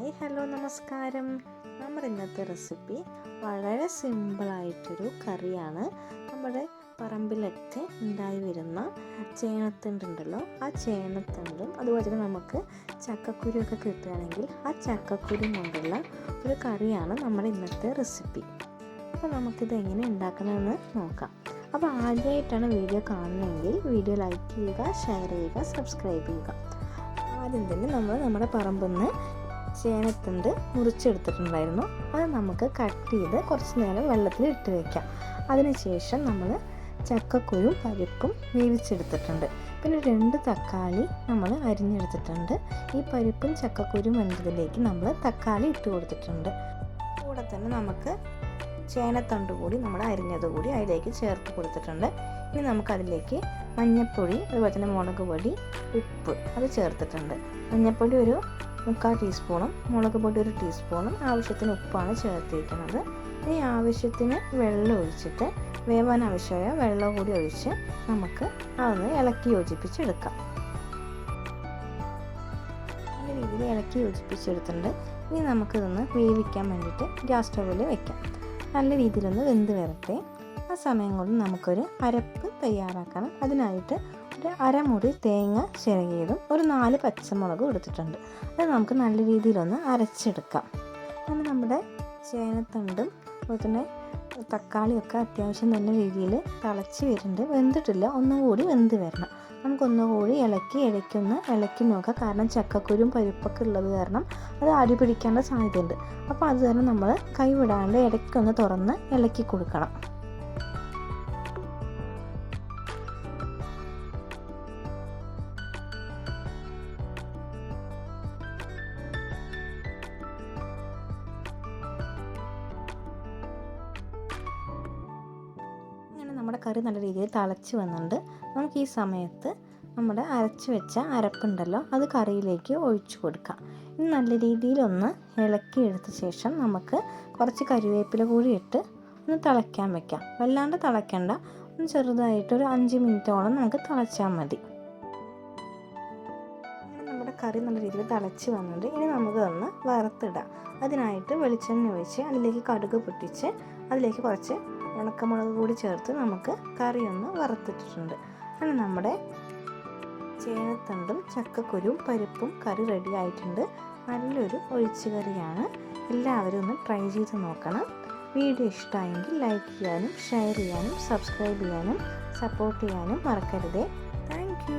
Hi hello നമസ്കാരം. നമ്മുടെ ഇന്നത്തെ റെസിപ്പി വളരെ സിമ്പിളായിട്ടൊരു കറിയാണ്. നമ്മുടെ പറമ്പിലൊക്കെ ഉണ്ടായി വരുന്ന ചേനത്തണ്ടുണ്ടല്ലോ ആ ചേനത്തണ്ടും അതുപോലെ തന്നെ നമുക്ക് ചക്കക്കുരുവൊക്കെ കിട്ടുകയാണെങ്കിൽ ആ ചക്കക്കുരു കൊണ്ടുള്ള ഒരു കറിയാണ് നമ്മുടെ ഇന്നത്തെ റെസിപ്പി. അപ്പോൾ നമുക്കിത് എങ്ങനെ ഉണ്ടാക്കണമെന്ന് നോക്കാം. അപ്പോൾ ആദ്യമായിട്ടാണ് വീഡിയോ കാണുന്നതെങ്കിൽ വീഡിയോ ലൈക്ക് ചെയ്യുക ഷെയർ ചെയ്യുക സബ്സ്ക്രൈബ് ചെയ്യുക. ആദ്യം തന്നെ നമ്മൾ നമ്മുടെ പറമ്പിൽ നിന്ന് ചേനത്തണ്ട് മുറിച്ചെടുത്തിട്ടുണ്ടായിരുന്നു. അത് നമുക്ക് കട്ട് ചെയ്ത് കുറച്ച് നേരം വെള്ളത്തിൽ ഇട്ട് വയ്ക്കാം അതിനുശേഷം നമ്മൾ ചക്കക്കുരും പരിപ്പും വേവിച്ചെടുത്തിട്ടുണ്ട്. പിന്നെ രണ്ട് തക്കാളി നമ്മൾ അരിഞ്ഞെടുത്തിട്ടുണ്ട്. ഈ പരിപ്പും ചക്കക്കുരും വന്നതിലേക്ക് നമ്മൾ തക്കാളി ഇട്ട് കൊടുത്തിട്ടുണ്ട്. കൂടെ തന്നെ നമുക്ക് ചേനത്തണ്ട് കൂടി നമ്മൾ അരിഞ്ഞത് കൂടി അതിലേക്ക് ചേർത്ത് കൊടുത്തിട്ടുണ്ട്. ഇനി നമുക്കതിലേക്ക് മഞ്ഞൾപ്പൊടി അതുപോലെ തന്നെ മുളക് പൊടി ഉപ്പ് അത് ചേർത്തിട്ടുണ്ട്. മഞ്ഞൾപ്പൊടി ഒരു മുക്കാൽ ടീസ്പൂണും മുളക് പൊടി ഒരു ടീസ്പൂണും ആവശ്യത്തിന് ഉപ്പാണ് ചേർത്തിരിക്കുന്നത്. ഇനി ആവശ്യത്തിന് വെള്ളം ഒഴിച്ചിട്ട് വേവാൻ ആവശ്യമായ വെള്ളം കൂടി ഒഴിച്ച് നമുക്ക് അതൊന്ന് ഇളക്കി യോജിപ്പിച്ചെടുക്കാം. നല്ല രീതിയിൽ ഇളക്കി യോജിപ്പിച്ചെടുത്തിട്ടുണ്ട്. ഇനി നമുക്കിതൊന്ന് വേവിക്കാൻ വേണ്ടിയിട്ട് ഗ്യാസ് സ്റ്റൗവിൽ വെക്കാം. നല്ല രീതിയിലൊന്ന് വെന്ത് വരട്ടെ. ആ സമയം കൊണ്ട് നമുക്കൊരു അരപ്പ് തയ്യാറാക്കണം. അതിനായിട്ട് ഒരു അരമുറി തേങ്ങ ചിരകിയതും ഒരു നാല് പച്ചമുളകും എടുത്തിട്ടുണ്ട് അത് നമുക്ക് നല്ല രീതിയിലൊന്ന് അരച്ചെടുക്കാം. അങ്ങനെ നമ്മുടെ ചേനത്തണ്ടും അതുപോലെ തന്നെ തക്കാളിയൊക്കെ അത്യാവശ്യം നല്ല രീതിയിൽ തിളച്ച് വരുന്നുണ്ട്. വെന്തിട്ടില്ല. ഒന്നും കൂടി വെന്ത് വരണം. നമുക്കൊന്നുകൂടി ഇളക്കി ഇടയ്ക്കൊന്ന് ഇളക്കി നോക്കാം. കാരണം ചക്കക്കുരും പരിപ്പൊക്കെ ഉള്ളത് കാരണം അത് അടി പിടിക്കേണ്ട സാധ്യതയുണ്ട്. അപ്പോൾ അത് കാരണം നമ്മൾ കൈവിടാണ്ട് ഇടയ്ക്കൊന്ന് തുറന്ന് ഇളക്കി കൊടുക്കണം. നമ്മുടെ കറി നല്ല രീതിയിൽ തിളച്ച് വന്നിട്ടുണ്ട്. നമുക്ക് ഈ സമയത്ത് നമ്മുടെ അരച്ച് വെച്ച അരപ്പുണ്ടല്ലോ അത് കറിയിലേക്ക് ഒഴിച്ചു കൊടുക്കാം. ഇനി നല്ല രീതിയിലൊന്ന് ഇളക്കി എടുത്ത ശേഷം നമുക്ക് കുറച്ച് കറിവേപ്പില കൂടി ഇട്ട് ഒന്ന് തിളയ്ക്കാൻ വെക്കാം. വല്ലാണ്ട് തിളയ്ക്കണ്ട. ഒന്ന് ചെറുതായിട്ട് ഒരു അഞ്ച് മിനിറ്റോളം നമുക്ക് തിളച്ചാൽ മതി. നമ്മുടെ കറി നല്ല രീതിയിൽ തിളച്ച് വന്നിട്ട് ഇനി നമുക്ക് ഒന്ന് വറുത്തിടാം. അതിനായിട്ട് വെളിച്ചെണ്ണ ഒഴിച്ച് അതിലേക്ക് കടുക് പൊട്ടിച്ച് അതിലേക്ക് കുറച്ച് ഉണക്കമുളക് കൂടി ചേർത്ത് നമുക്ക് കറി ഒന്ന് വറുത്തിട്ടിട്ടുണ്ട്. അങ്ങനെ നമ്മുടെ ചേനത്തണ്ടും ചക്കക്കുരും പരിപ്പും കറി റെഡി ആയിട്ടുണ്ട്. നല്ലൊരു ഒഴിച്ചു കറിയാണ്. എല്ലാവരും ഒന്ന് ട്രൈ ചെയ്ത് നോക്കണം. വീഡിയോ ഇഷ്ടമായെങ്കിൽ ലൈക്ക് ചെയ്യാനും ഷെയർ ചെയ്യാനും സബ്സ്ക്രൈബ് ചെയ്യാനും സപ്പോർട്ട് ചെയ്യാനും മറക്കരുതേ. താങ്ക്